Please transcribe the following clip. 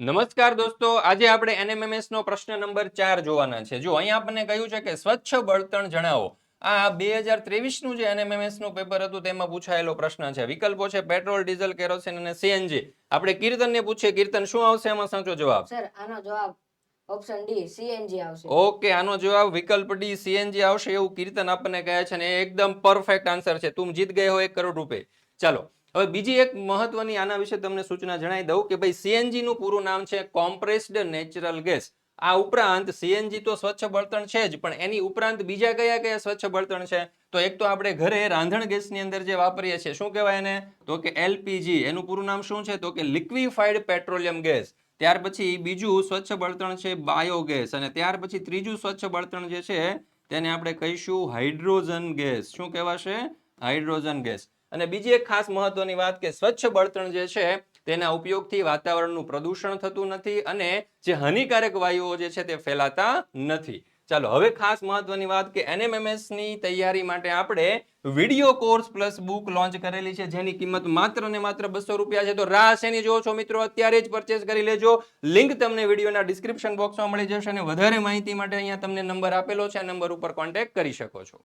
નમસ્કાર દોસ્તો આજે આપણે એનએમએમએસ નો પ્રશ્ન નંબર ચાર જોવાના છે. જો અહીંયા આપણને કહ્યું છે કે સ્વચ્છ બળતણ જણાવો આ બે હજાર ત્રેવીસનું જે એનએમએમએસનું પેપર હતું તેમાં પૂછાયેલો પ્રશ્ન છે. વિકલ્પો છે પેટ્રોલ ડીઝલ કેરોસીન અને સીએનજી. આપણે કીર્તનને પૂછીએ. કીર્તન શું આવશે? એમાં સાચો જવાબ? સર આનો જવાબ ઓપ્શન ડી સીએનજી આવશે. ઓકે આનો જવાબ વિકલ્પ ડી સીએનજી આવશે એવું કીર્તન આપણને કહે છે અને એકદમ પરફેક્ટ આન્સર છે. તું જીત ગયો એક કરોડ રૂપિયા ચાલો હવે બીજી એક મહત્વની આના વિશે તમને સૂચના જણાવી દઉં કે ભાઈ સીએનજી નું પૂરું નામ છે કોમ્પ્રેસ્ડ નેચરલ ગેસ. આ ઉપરાંત સીએનજી તો સ્વચ્છ બળતણ છે જ, પણ એની ઉપરાંત બીજા કયા કયા સ્વચ્છ બળતણ છે? તો એક તો આપણે ઘરે રાંધણ ગેસની અંદર જે વાપરીએ છીએ, શું કહેવાય એને? તો કે એલપીજી, એનું પૂરું નામ શું છે? તો કે લિક્વિફાઈડ પેટ્રોલિયમ ગેસ. ત્યાર પછી બીજું સ્વચ્છ બળતણ છે બાયોગેસ અને ત્યાર પછી ત્રીજું સ્વચ્છ બળતણ જે છે, તેને આપણે કહીશું હાઇડ્રોજન ગેસ. શું કહેવાશે? Hydrogen gas. અને બીજી એક ખાસ મહત્વની વાત કે સ્વચ્છ બળતણ જે છે, તેના ઉપયોગથી વાતાવરણનું પ્રદૂષણ થતું નથી અને જે હાનિકારક વાયુઓ જે છે, તે ફેલાતા નથી. ચાલો, હવે ખાસ મહત્વની વાત કે એનએમએમએસની તૈયારી માટે આપણે video course plus book launch કરેલી છે, જેની કિંમત માત્ર ને માત્ર બસો રૂપિયા છે. તો રાહ શેની જો છો મિત્રો, અત્યારે જ પરચેસ કરી લેજો. લિંક તમને વિડીયોના ડિસ્ક્રિપ્શન બોક્સમાં મળી જશે અને વધારે માહિતી માટે અહીંયા તમને નંબર આપેલો છે, આ નંબર ઉપર કોન્ટેક્ટ કરી શકો છો.